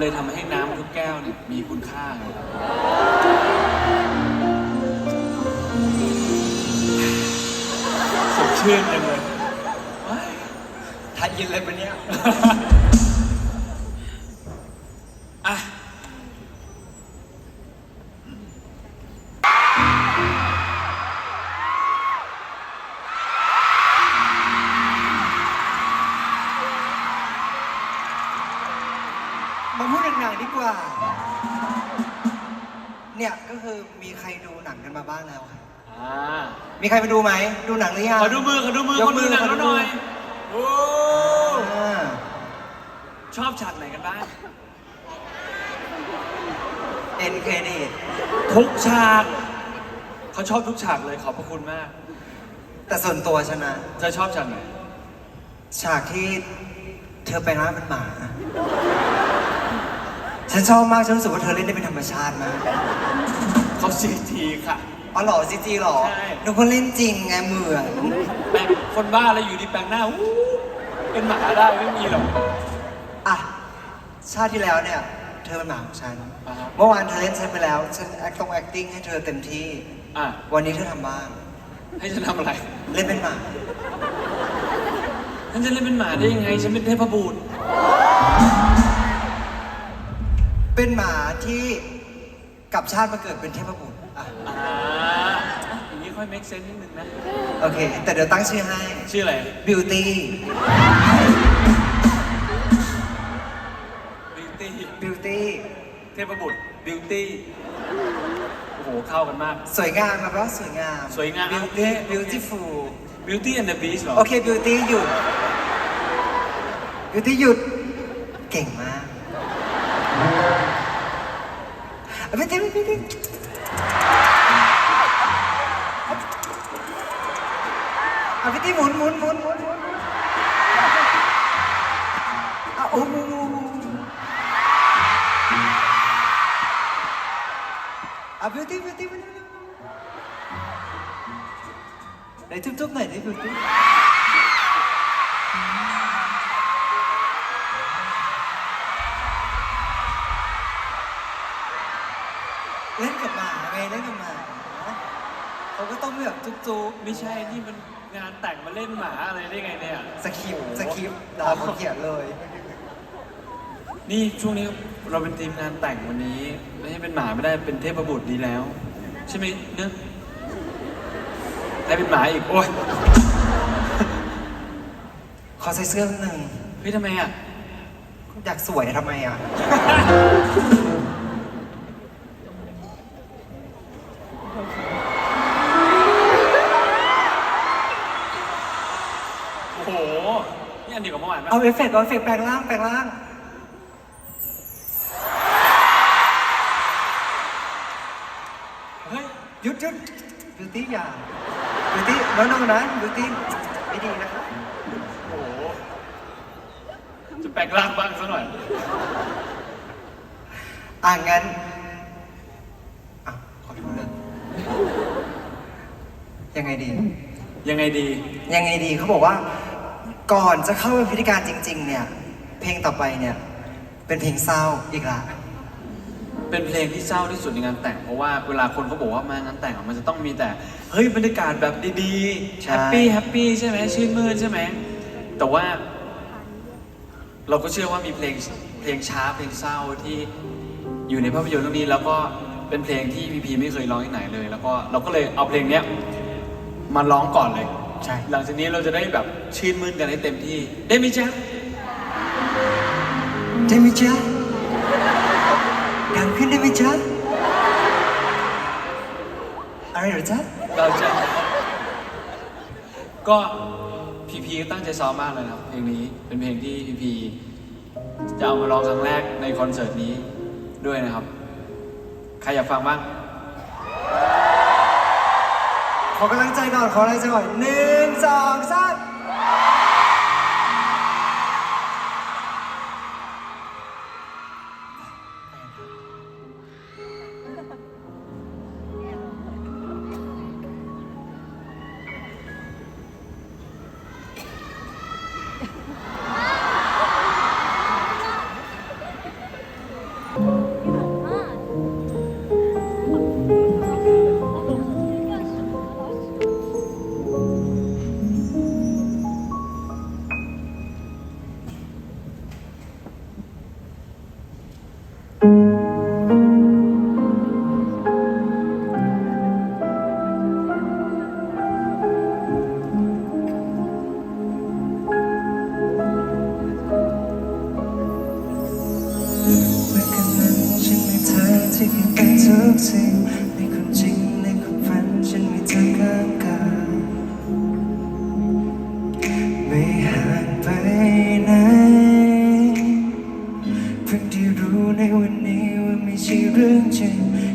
เลยทำให้น้ำทุกแก้วเนี่ยมีคุณค่าไงสดชื่นจังเลยว้ยทันยินเลยปะเนี่ย มาพูดหนังๆดีกว่า เนี่ยก็คือมีใครดูหนังกันมาบ้างแล้วอะอ่ามีใครมาดูไหม ดูหนังหรือยังขอดูมือขอดูมือยกคนดูหนังมือแล้วหน่อยขอดูมือโอ้อ่าชอบฉากไหนกันบ้างเอ็นเครดิตทุกฉากเขาชอบทุกฉากเลยขอบพระคุณมาก แต่ส่วนตัวฉันนะ เธอชอบฉากไหนฉากที่เธอไปร้านเป็นหมา ฉันชอบมาก ฉันรู้สึกว่าเธอเล่นได้เป็นธรรมชาติมากเขาซีทีค่ะ อ๋อเหรอจีจีเหรอใช่ นึกว่าเล่นจริงไงเหมือน แปลงคนบ้าแล้วอยู่ดีแปลงหน้าวู้เป็นหมาได้ไม่มีหรอก อะ ชาติที่แล้วเนี่ย เธอเป็นหมาของฉัน อ่าฮะ เมื่อวานเธอเล่นฉันไปแล้ว ฉัน act ต้อง acting ให้เธอเต็มที่ อะ วันนี้เธอทำบ้าง ให้ฉันทำอะไร เล่นเป็นหมา ฉันจะเล่นเป็นหมาได้ยังไง ฉันเป็นเทพบุตร เป็นหมาที่กลับชาติมาเกิดเป็นเทพบุตรอะอ่าอย่างนี้ค่อย make sense นิดนึงนะ โอเค แต่เดี๋ยวตั้งชื่อให้ ชื่ออะไร beauty beauty beauty เทพบุตร beauty โอ้โห เข้ากันมาก สวยงามมาเพราะสวยงาม สวยงาม beauty beautiful beauty and the beast เหรอ โอเค beauty หยุด beauty หยุด เก่งมาก อะ beauty beauty อะ beauty หมุนหมุนหมุนหมุนหมุนอะโแบบจุกไม่ใช่นี่มันงานแต่งมาเล่นหมาอะไรได้ไงเนี่ยๆสคริปต์สคริปต์ดาวเขาเขียนเลย นี่ช่วงนี้เราเป็นทีมงานแต่งวันนี้ ไม่ใช่เป็นหมาไม่ได้เป็นเทพบุตรดีแล้ว ใช่ไหมเนอะได้เป็นหมาอีกโอ้ยขอใส่เสื้อหนึ่งเฮ้ยทำไมอะ อยากสวยทำไมอะ เดียวกับเมื่อวานปะเอาเอฟเฟกต์เอาเอฟเฟกต์แปลงร่างแปลงร่าง เฮ้ยหยุดหยุดบิวตี้อย่าบิวตี้น้องๆนะบิวตี้ไม่ดีนะครับโอ้โหจะแปลงร่างบ้างซะหน่อย อ่างั้นอะขอโทษนะยังไงดี ยังไงดี ยังไงดีเขาบอกว่า ก่อนจะเข้าพิธีการจริง ๆ เนี่ย เพลงต่อไปเนี่ย เป็นเพลงเศร้าอีกละ เป็นเพลงที่เศร้าที่สุดในงานแต่งเพราะว่าเวลาคนเขาบอกว่ามางานแต่งอะมันจะต้องมีแต่ เฮ้ยบรรยากาศแบบดีๆใช่ แฮปปี้แฮปปี้ใช่ไหมชื่นมื่นใช่ไหมแต่ว่า เราก็เชื่อว่ามีเพลงเพลงช้าเพลงเศร้าที่อยู่ในภาพยนตร์เรื่องนี้ แล้วก็เป็นเพลงที่พีพีไม่เคยร้องที่ไหนเลย แล้วก็เราก็เลยเอาเพลงเนี้ยมาร้องก่อนเลย ใช่ หลังจากนี้เราจะได้แบบชื่นมื่นกันให้เต็มที่ ได้ไหมจ๊ะ ได้ไหมจ๊ะดังขึ้นได้ไหมจ๊ะอะไรเหรอจ๊ะเราจะ ก็พีพีก็ตั้งใจซ้อมมากเลยนะครับเพลงนี้เป็นเพลงที่พีพีจะเอามาร้องครั้งแรกในคอนเสิร์ตนี้ด้วยนะครับ ใครอยากฟังบ้าง ขอกำลังใจก่อนขอกำลังใจก่อนหนึ่งสองสาม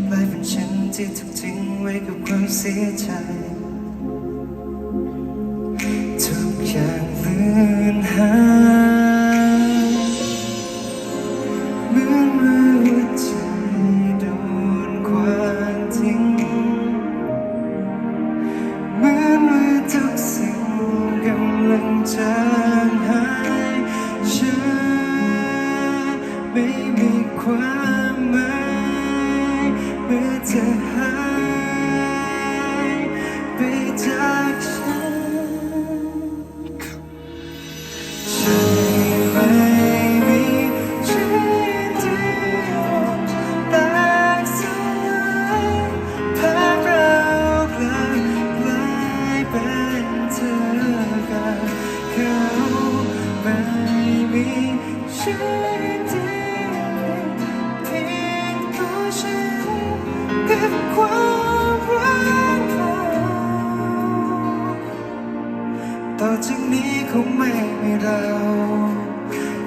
กลายเป็นฉันที่ถูกทิ้งไว้กับความเสียใจ ทุกอย่างเลือนหาย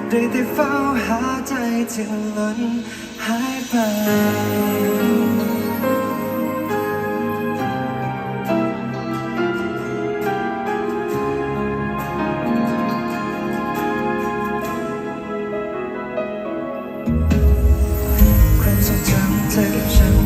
ได้แต่เฝ้าหาใจที่ล้นหายไปความทรงจำเธอกับฉัน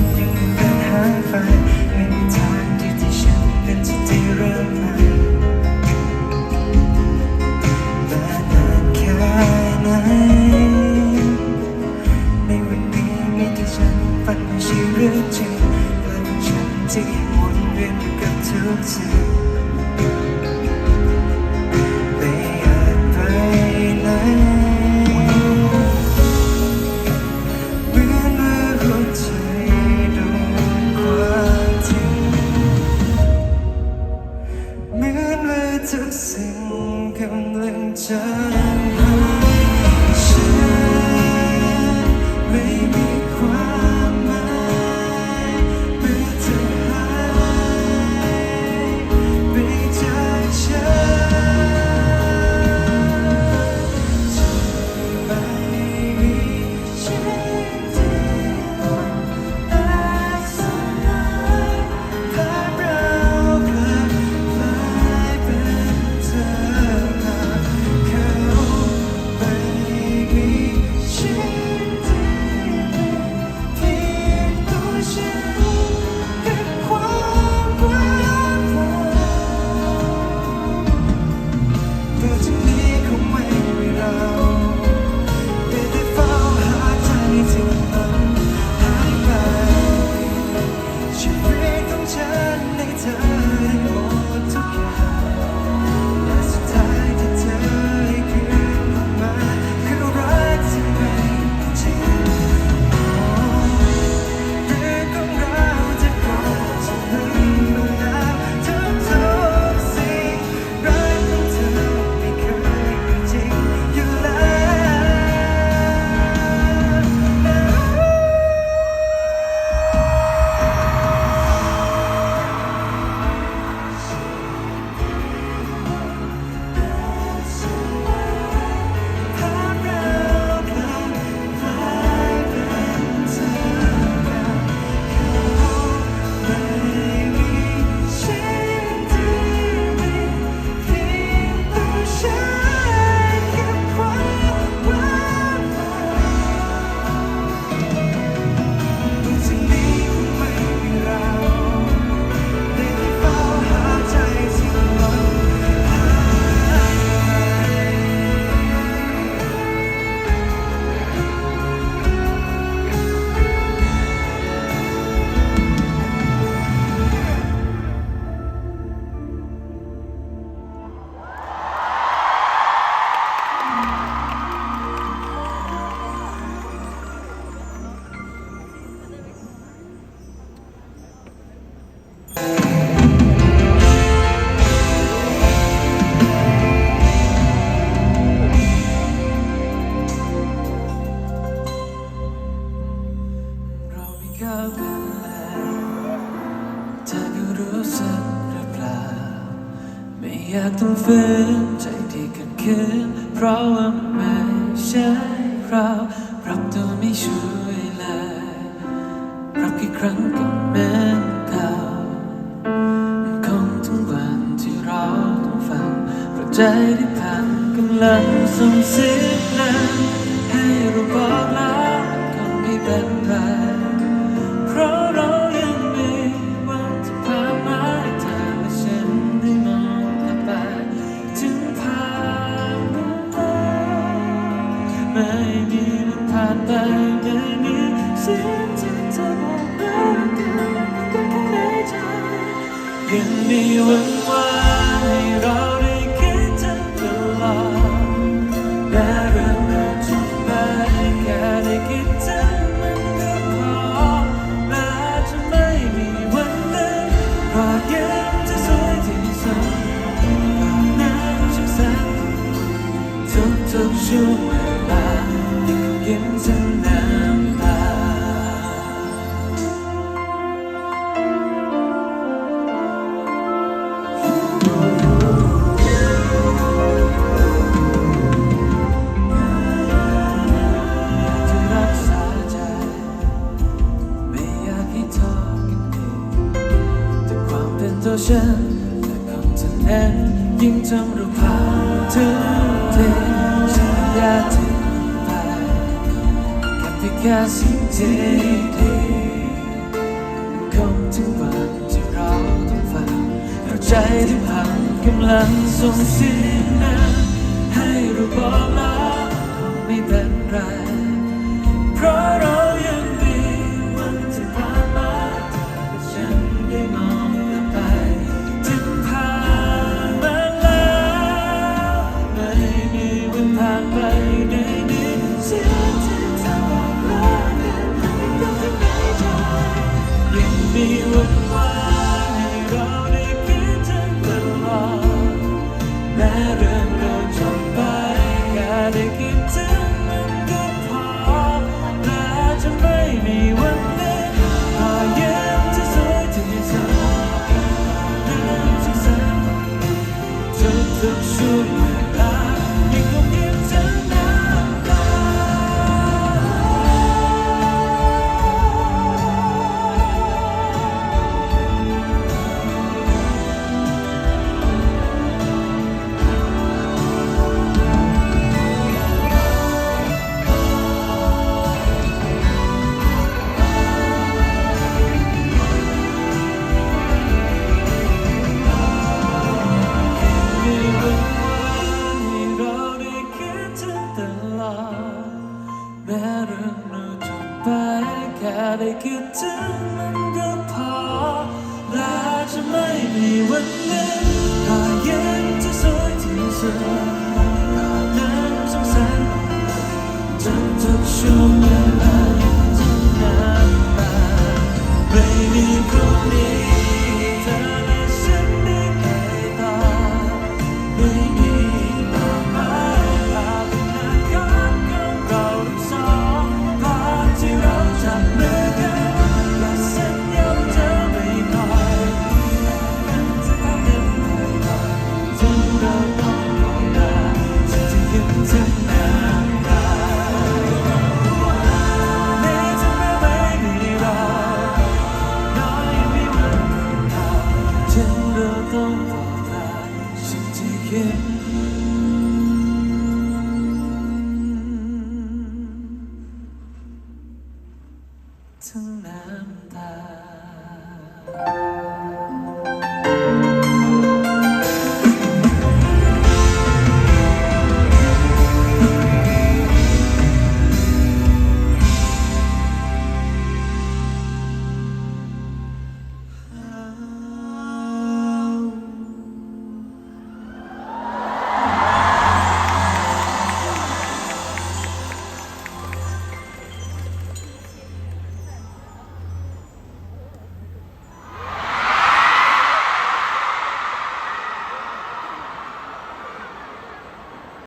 อยากต้องฝืนใจที่กัดคืนเพราะว่าไม่ใช่เราปรับตัวไม่ช่วยเลยปรับกี่ครั้งก็เหมือนเก่ามันคงถึงวันที่เราต้องฟังเพราะใจที่ผ่านกำลังสูงเสีย วันวานให้เราได้คิดถึงเวลาน่ารักมากทุกแม้แค่ได้คิดถึงมันก็พอแม้จะไม่มีวันนั้นเพรา อฉันแต่คำจะแน่ยิ่งทำเราพังถึงเทฉันอยากทิ้งไปกับที่แค่สิ่งที่ดีคงถึงวันที่เราต้องฝานหัาใจที่ผ่านกำลังส่งสียงนั้นให้เราบอกลาไม่เป็นไรเพราะเรา